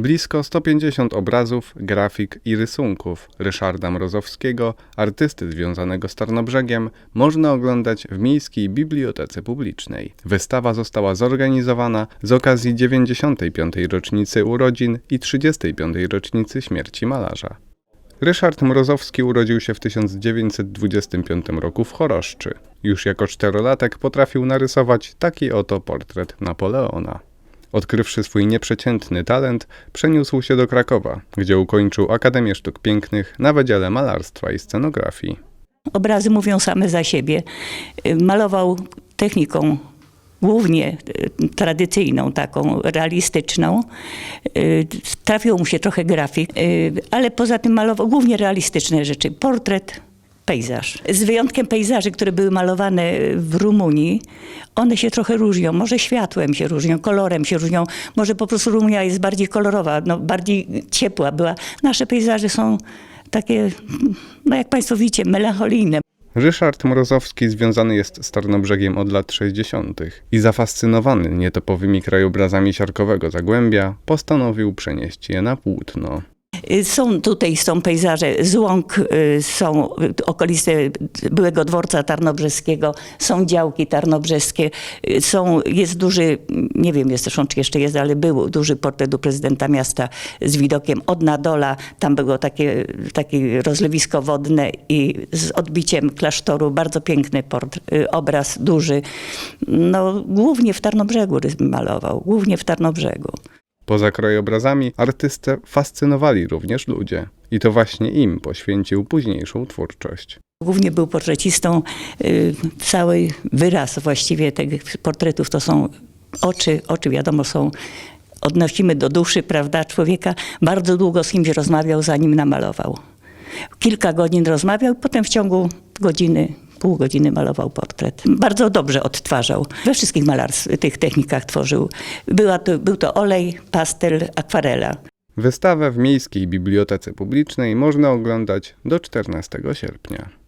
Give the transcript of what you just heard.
Blisko 150 obrazów, grafik i rysunków Ryszarda Mrozowskiego, artysty związanego z Tarnobrzegiem, można oglądać w Miejskiej Bibliotece Publicznej. Wystawa została zorganizowana z okazji 95. rocznicy urodzin i 35. rocznicy śmierci malarza. Ryszard Mrozowski urodził się w 1925 roku w Choroszczy. Już jako czterolatek potrafił narysować taki oto portret Napoleona. Odkrywszy swój nieprzeciętny talent, przeniósł się do Krakowa, gdzie ukończył Akademię Sztuk Pięknych na Wydziale Malarstwa i Scenografii. Obrazy mówią same za siebie. Malował techniką głównie y, tradycyjną, taką realistyczną. Y, Trafiło mu się trochę grafik, y, ale poza tym malował głównie realistyczne rzeczy. Portret, pejzaż. Z wyjątkiem pejzaży, które były malowane w Rumunii, one się trochę różnią. Może światłem się różnią, kolorem się różnią. Może po prostu Rumunia jest bardziej kolorowa, no, bardziej ciepła była. Nasze pejzaże są takie, no jak Państwo widzicie, melancholijne. Ryszard Mrozowski związany jest z Tarnobrzegiem od lat 60. i zafascynowany nietopowymi krajobrazami siarkowego Zagłębia postanowił przenieść je na płótno. Y, Są tutaj są pejzaże z łąk, y, są y, okolice byłego dworca tarnobrzeskiego, są działki tarnobrzeskie, są, jest duży, nie wiem jest zresztą czy jeszcze jest, ale był duży portret u prezydenta miasta z widokiem od Nadola. Tam było takie, takie rozlewisko wodne i z odbiciem klasztoru. Bardzo piękny obraz, duży. No, głównie w Tarnobrzegu malował, głównie w Tarnobrzegu. Poza krajobrazami artystę fascynowali również ludzie. I to właśnie im poświęcił późniejszą twórczość. Głównie był portrecistą. y, Cały wyraz właściwie tych portretów to są oczy. Oczy wiadomo są, odnosimy do duszy, prawda, człowieka. Bardzo długo z kimś rozmawiał, zanim namalował. Kilka godzin rozmawiał, potem w ciągu godziny, pół godziny malował portret. Bardzo dobrze odtwarzał. We wszystkich malarstw, tych technikach tworzył. Była to, był to olej, pastel, akwarela. Wystawę w Miejskiej Bibliotece Publicznej można oglądać do 14 sierpnia.